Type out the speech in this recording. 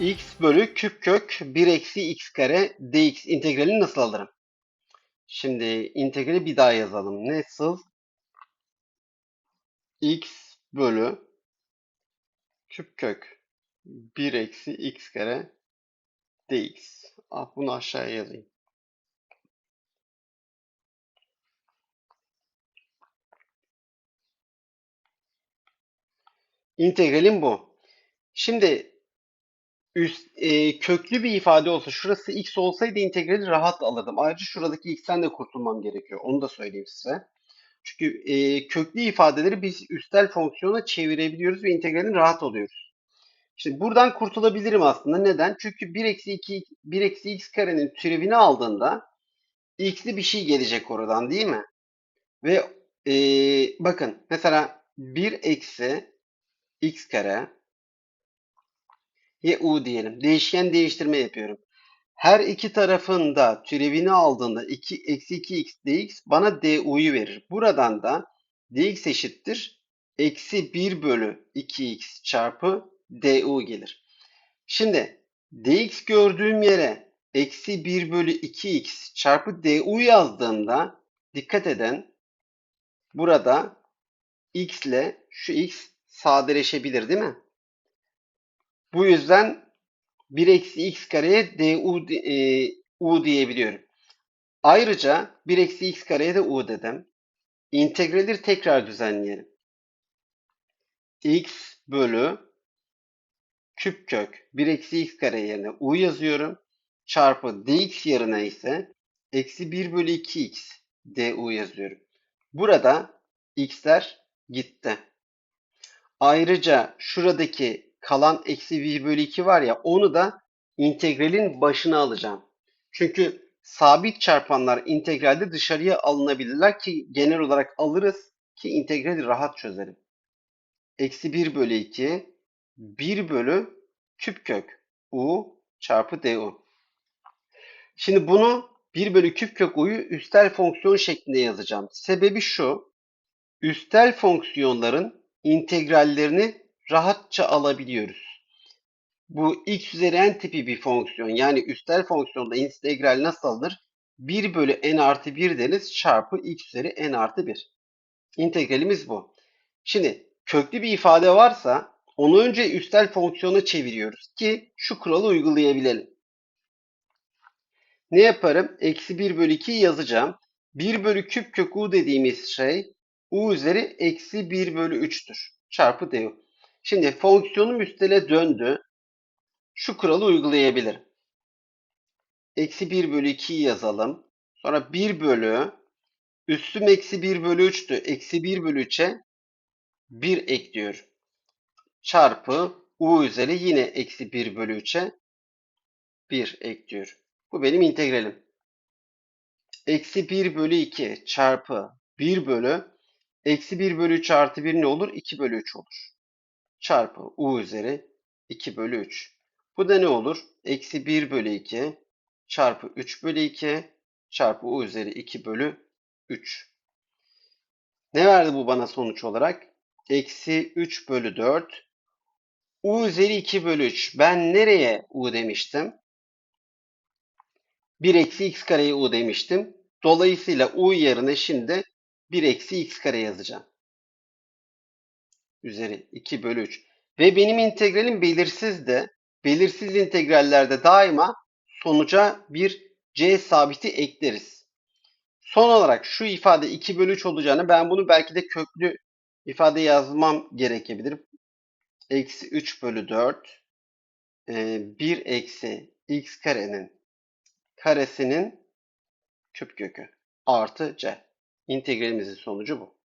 x bölü küp kök 1 eksi x kare dx integralini nasıl alırım? Şimdi integrali bir daha yazalım. Nasıl? x bölü küp kök 1 eksi x kare dx. Ah, bunu aşağıya yazayım. İntegralim bu. Şimdi üst, e, köklü bir ifade olsa şurası x olsaydı integrali rahat alırdım. Ayrıca şuradaki x'ten de kurtulmam gerekiyor. Onu da söyleyeyim size. Çünkü e, köklü ifadeleri biz üstel fonksiyona çevirebiliyoruz ve integralini rahat alıyoruz. Şimdi buradan kurtulabilirim aslında. Neden? Çünkü 1 eksi 2 1 eksi x karenin türevini aldığında x'li bir şey gelecek oradan değil mi? Ve e, bakın mesela 1 eksi x kare y u diyelim. Değişken değiştirme yapıyorum. Her iki tarafında türevini aldığında 2 eksi 2x dx bana du'yu verir. Buradan da dx eşittir. Eksi 1 bölü 2x çarpı du gelir. Şimdi dx gördüğüm yere eksi 1 bölü 2x çarpı du yazdığımda dikkat edin burada x ile şu x sadeleşebilir değil mi? Bu yüzden 1 eksi x kareye du e, u diyebiliyorum. Ayrıca 1 eksi x kareye de u dedim. İntegralleri tekrar düzenleyelim. x bölü küp kök 1 eksi x kare yerine u yazıyorum. Çarpı dx yerine ise eksi 1 bölü 2x du yazıyorum. Burada x'ler gitti. Ayrıca şuradaki kalan eksi 1 bölü 2 var ya onu da integralin başına alacağım. Çünkü sabit çarpanlar integralde dışarıya alınabilirler ki genel olarak alırız ki integrali rahat çözerim. Eksi 1 bölü 2 1 bölü küp kök u çarpı du. Şimdi bunu 1 bölü küp kök u'yu üstel fonksiyon şeklinde yazacağım. Sebebi şu. Üstel fonksiyonların integrallerini rahatça alabiliyoruz. Bu x üzeri n tipi bir fonksiyon yani üstel fonksiyonda integral nasıl alınır? 1 bölü n artı 1 deriz çarpı x üzeri n artı 1. İntegralimiz bu. Şimdi köklü bir ifade varsa onu önce üstel fonksiyona çeviriyoruz ki şu kuralı uygulayabilelim. Ne yaparım? Eksi 1 bölü 2'yi yazacağım. 1 bölü küp kök u dediğimiz şey u üzeri eksi 1 bölü 3'tür. Çarpı du. Şimdi fonksiyonum üstele döndü. Şu kuralı uygulayabilirim. Eksi 1 bölü 2'yi yazalım. Sonra 1 bölü üstüm eksi 1 bölü 3'tü. Eksi 1 bölü 3'e 1 ekliyorum. Çarpı u üzeri yine eksi 1 bölü 3'e 1 ekliyorum. Bu benim integralim. Eksi 1 bölü 2 çarpı 1 bölü eksi 1 bölü 3 artı 1 ne olur? 2 bölü 3 olur. Çarpı u üzeri 2 bölü 3. Bu da ne olur? Eksi 1 bölü 2 çarpı 3 bölü 2 çarpı u üzeri 2 bölü 3. Ne verdi bu bana sonuç olarak? Eksi 3 bölü 4 u üzeri 2 bölü 3. Ben nereye u demiştim? 1 eksi x kareye u demiştim. Dolayısıyla u yerine şimdi 1 eksi x kare yazacağım. Üzeri 2 bölü 3. Ve benim integralim belirsiz de belirsiz integrallerde daima sonuca bir c sabiti ekleriz. Son olarak şu ifade 2 bölü 3 olacağını ben bunu belki de köklü ifade yazmam gerekebilir. Eksi 3 bölü 4 1 eksi x karenin karesinin küp kökü artı c. İntegralimizin sonucu bu.